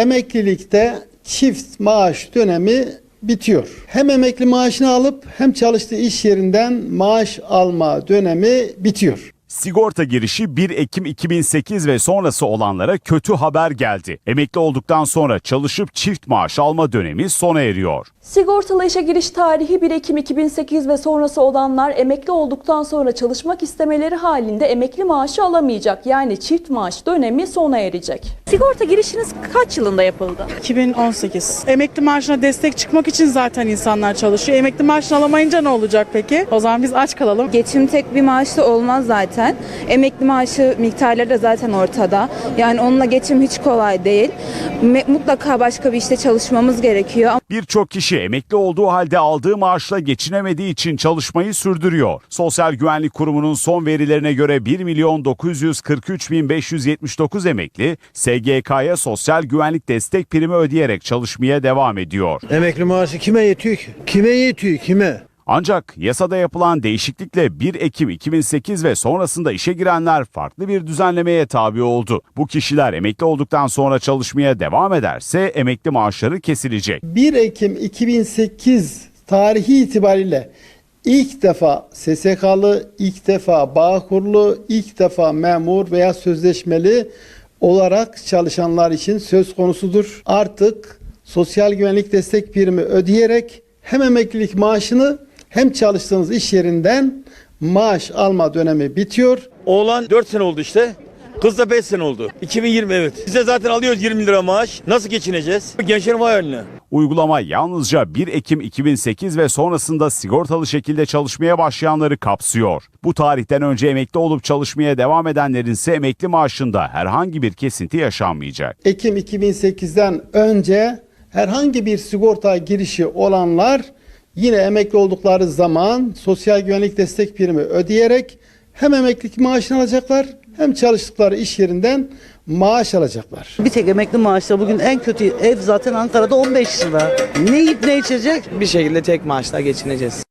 emeklilikte çift maaş dönemi bitiyor. Hem emekli maaşını alıp hem çalıştığı iş yerinden maaş alma dönemi bitiyor. Sigorta girişi 1 Ekim 2008 ve sonrası olanlara kötü haber geldi. Emekli olduktan sonra çalışıp çift maaş alma dönemi sona eriyor. Sigortalı işe giriş tarihi 1 Ekim 2008 ve sonrası olanlar emekli olduktan sonra çalışmak istemeleri halinde emekli maaşı alamayacak. Yani çift maaş dönemi sona erecek. Sigorta girişiniz kaç yılında yapıldı? 2018. Emekli maaşına destek çıkmak için zaten insanlar çalışıyor. Emekli maaşını alamayınca ne olacak peki? O zaman biz aç kalalım. Geçim tek bir maaşla olmaz zaten. Emekli maaşı miktarları da zaten ortada. Yani onunla geçim hiç kolay değil. Mutlaka başka bir işte çalışmamız gerekiyor. Birçok kişi emekli olduğu halde aldığı maaşla geçinemediği için çalışmayı sürdürüyor. Sosyal Güvenlik Kurumu'nun son verilerine göre 1 milyon 943 bin 579 emekli SGK'ya sosyal güvenlik destek primi ödeyerek çalışmaya devam ediyor. Emekli maaşı kime yetiyor ki? Kime yetiyor kime? Ancak yasada yapılan değişiklikle 1 Ekim 2008 ve sonrasında işe girenler farklı bir düzenlemeye tabi oldu. Bu kişiler emekli olduktan sonra çalışmaya devam ederse emekli maaşları kesilecek. 1 Ekim 2008 tarihi itibariyle ilk defa SSK'lı, ilk defa Bağkurlu, ilk defa memur veya sözleşmeli olarak çalışanlar için söz konusudur. Artık sosyal güvenlik destek primi ödeyerek hem emeklilik maaşını hem çalıştığınız iş yerinden maaş alma dönemi bitiyor. Oğlan 4 sene oldu işte. Kız da 5 sene oldu. 2020 evet. Biz de zaten alıyoruz 20 lira maaş. Nasıl geçineceğiz? Gençlerin vay haline. Uygulama yalnızca 1 Ekim 2008 ve sonrasında sigortalı şekilde çalışmaya başlayanları kapsıyor. Bu tarihten önce emekli olup çalışmaya devam edenlerin ise emekli maaşında herhangi bir kesinti yaşanmayacak. Ekim 2008'den önce herhangi bir sigorta girişi olanlar yine emekli oldukları zaman sosyal güvenlik destek primi ödeyerek hem emeklilik maaşını alacaklar hem çalıştıkları iş yerinden maaş alacaklar. Bir tek emekli maaşla bugün en kötü ev zaten Ankara'da 15 lira. Ne yiyip ne içecek? bir şekilde tek maaşla geçineceğiz.